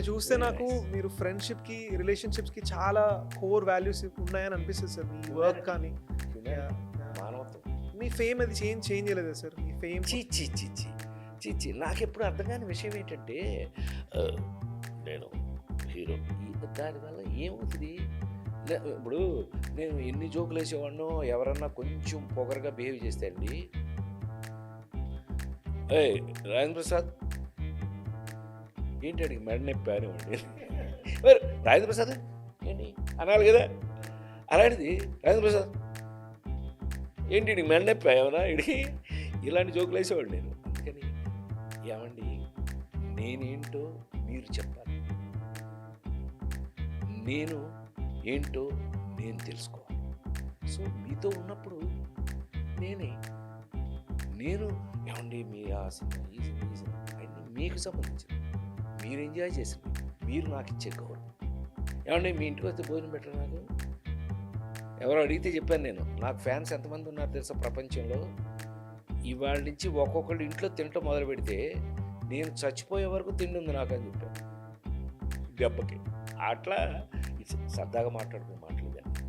చూస్తే నాకు. మీరు ఫ్రెండ్షిప్కి రిలేషన్షిప్స్కి చాలా కోర్ వాల్యూస్ ఉన్నాయని అనిపిస్తుంది సార్ మీ వర్క్ కానీ. మీ ఫేమ్ అది చేంజ్ చేంజ్ చేయలేదు సార్? మీ ఫేమ్ చీ చీ చీ చీ. చీ చీ. నాకెప్పుడు అర్థం కాని విషయం ఏంటంటే నేను హీరో ఈ దానివల్ల ఏమవుతుంది? ఇప్పుడు నేను ఎన్ని జోకులు వేసేవాడినో ఎవరన్నా కొంచెం పొగరగా బిహేవ్ చేస్తే అండి. రాజేంద్ర ప్రసాద్ ఏంటి అడిగి మెడ నొప్పి అనేవాడిని మరి రాజేంద్ర ప్రసాద్? ఏంటి? అనాలి కదా. అలాంటిది రాజేంద్ర ప్రసాద్? ఏంటి ఇడికి మెడ నొప్పి ఏమన్నా? ఇడికి ఇలాంటి జోకులు వేసేవాడు నేను. అందుకని ఏమండి? నేనేంటో మీరు చెప్పాలి. నేను ఏంటో నేను తెలుసుకోవాలి. సో మీతో ఉన్నప్పుడు నేనే. నేను ఏమండి మీ ఆ సినిమా ఈ సినిమా ఈ సినిమా అన్నీ మీకు సంబంధించింది మీరు ఎంజాయ్ చేసింది మీరు నాకు ఇచ్చే గౌరవం. ఏమండి మీ ఇంటికి వస్తే భోజనం పెట్టరు నాకు? ఎవరో అడిగితే చెప్పాను నేను. నాకు ఫ్యాన్స్ ఎంతమంది ఉన్నారు తెలుసా ప్రపంచంలో? ఇవాళ నుంచి ఒక్కొక్కళ్ళు ఇంట్లో తినటం మొదలు పెడితే నేను చచ్చిపోయే వరకు తిండి ఉంది నాకు అని చెప్పాను. దెబ్బకి అట్లా సరదాగా సరదాగా మాట్లాడుకున్న కానీ